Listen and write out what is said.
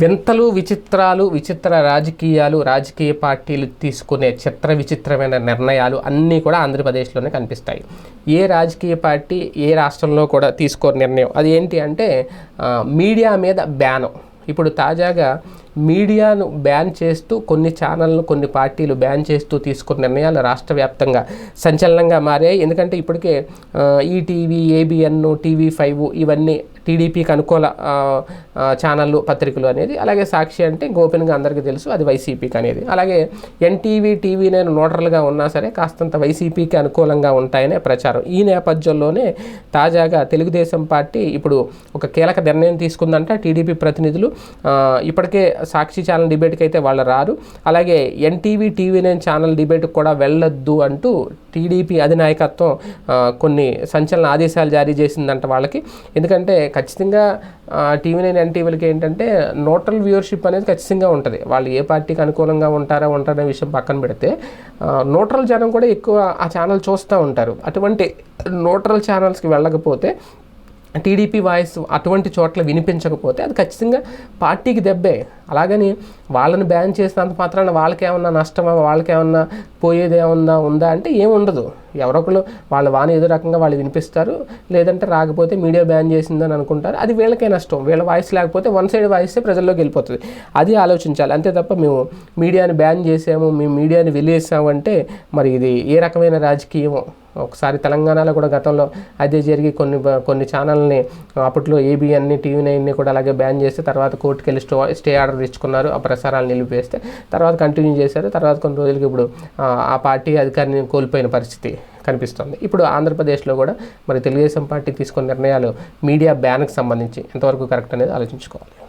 వింతలు విచిత్రాలు విచిత్ర రాజకీయాలు రాజకీయ పార్టీలు తీసుకునే చిత్ర విచిత్రమైన నిర్ణయాలు అన్నీ కూడా ఆంధ్రప్రదేశ్లోనే కనిపిస్తాయి. ఏ రాజకీయ పార్టీ ఏ రాష్ట్రంలో కూడా తీసుకోని నిర్ణయం? అది ఏంటి అంటే మీడియా మీద బ్యాన్. ఇప్పుడు తాజాగా మీడియాను బ్యాన్ చేస్తూ కొన్ని ఛానళ్ళను కొన్ని పార్టీలు బ్యాన్ చేస్తూ తీసుకున్న నిర్ణయాలు రాష్ట్ర వ్యాప్తంగా సంచలనంగా మారాయి. ఎందుకంటే ఇప్పటికే ఈటీవీ ఏబిఎన్ టీవీ ఫైవ్ ఇవన్నీ టీడీపీకి అనుకూల ఛానళ్ళు పత్రికలు అనేది. అలాగే సాక్షి అంటే గోపెన్గా అందరికీ తెలుసు అది వైసీపీకి అనేది. అలాగే ఎన్టీవీ టీవీ నేను నోటర్లుగా ఉన్నా సరే కాస్తంత వైసీపీకి అనుకూలంగా ఉంటాయనే ప్రచారం. ఈ నేపథ్యంలోనే తాజాగా తెలుగుదేశం పార్టీ ఇప్పుడు ఒక కీలక నిర్ణయం తీసుకుందంట టీడీపీ ప్రతినిధులు. ఇప్పటికే సాక్షి ఛానల్ డిబేట్కి అయితే వాళ్ళు రారు. అలాగే ఎన్టీవీ టీవీ నైన్ ఛానల్ డిబేట్కి కూడా వెళ్ళొద్దు అంటూ టీడీపీ అధినాయకత్వం కొన్ని సంచలన ఆదేశాలు జారీ చేసిందంట వాళ్ళకి. ఎందుకంటే ఖచ్చితంగా టీవీ నైన్ ఎన్టీవీలకి ఏంటంటే నోటల్ వ్యూవర్షిప్ అనేది ఖచ్చితంగా ఉంటుంది. వాళ్ళు ఏ పార్టీకి అనుకూలంగా ఉంటారా ఉంటారనే విషయం పక్కన పెడితే నోటల్ జనం కూడా ఎక్కువ ఆ ఛానల్ చూస్తూ ఉంటారు. అటువంటి నోటల్ ఛానల్స్కి వెళ్ళకపోతే టీడీపీ వాయిస్ అటువంటి చోట్ల వినిపించకపోతే అది ఖచ్చితంగా పార్టీకి దెబ్బే. అలాగని వాళ్ళని బ్యాన్ చేసినంత మాత్రాన వాళ్ళకేమన్నా నష్టమా వాళ్ళకేమన్నా పోయేది ఏమన్నా ఉందా అంటే ఏముండదు ఎవరొకరు వాళ్ళ వాణి ఏదో రకంగా వాళ్ళు వినిపిస్తారు లేదంటే రాకపోతే మీడియా బ్యాన్ చేసిందని అనుకుంటారు. అది వీళ్ళకే నష్టం. వీళ్ళ వాయిస్ లేకపోతే వన్ సైడ్ వాయిస్తే ప్రజల్లోకి వెళ్ళిపోతుంది. అది ఆలోచించాలి. అంతే తప్ప మేము మీడియాని బ్యాన్ చేసాము మేము మీడియాని వెలివేసాము అంటే మరి ఇది ఏ రకమైన రాజకీయమో. ఒకసారి తెలంగాణలో కూడా గతంలో అదే జరిగి కొన్ని కొన్ని ఛానల్ని అప్పట్లో ఏబిఎన్ని టీవీ నైన్ని కూడా అలాగే బ్యాన్ చేస్తే తర్వాత కోర్టుకెళ్ళి స్టో స్టే ఆర్డర్ తెచ్చుకున్నారు. ఆ ప్రసారాలు నిలిపివేస్తే తర్వాత కంటిన్యూ చేశారు. తర్వాత కొన్ని రోజులకి ఇప్పుడు ఆ, ఆ పార్టీ అధికారిని కోల్పోయిన పరిస్థితి కనిపిస్తుంది. ఇప్పుడు ఆంధ్రప్రదేశ్లో కూడా మరి తెలుగుదేశం పార్టీ తీసుకున్న నిర్ణయాలు మీడియా బ్యాన్కి సంబంధించి ఎంతవరకు కరెక్ట్ అనేది ఆలోచించుకోవాలి.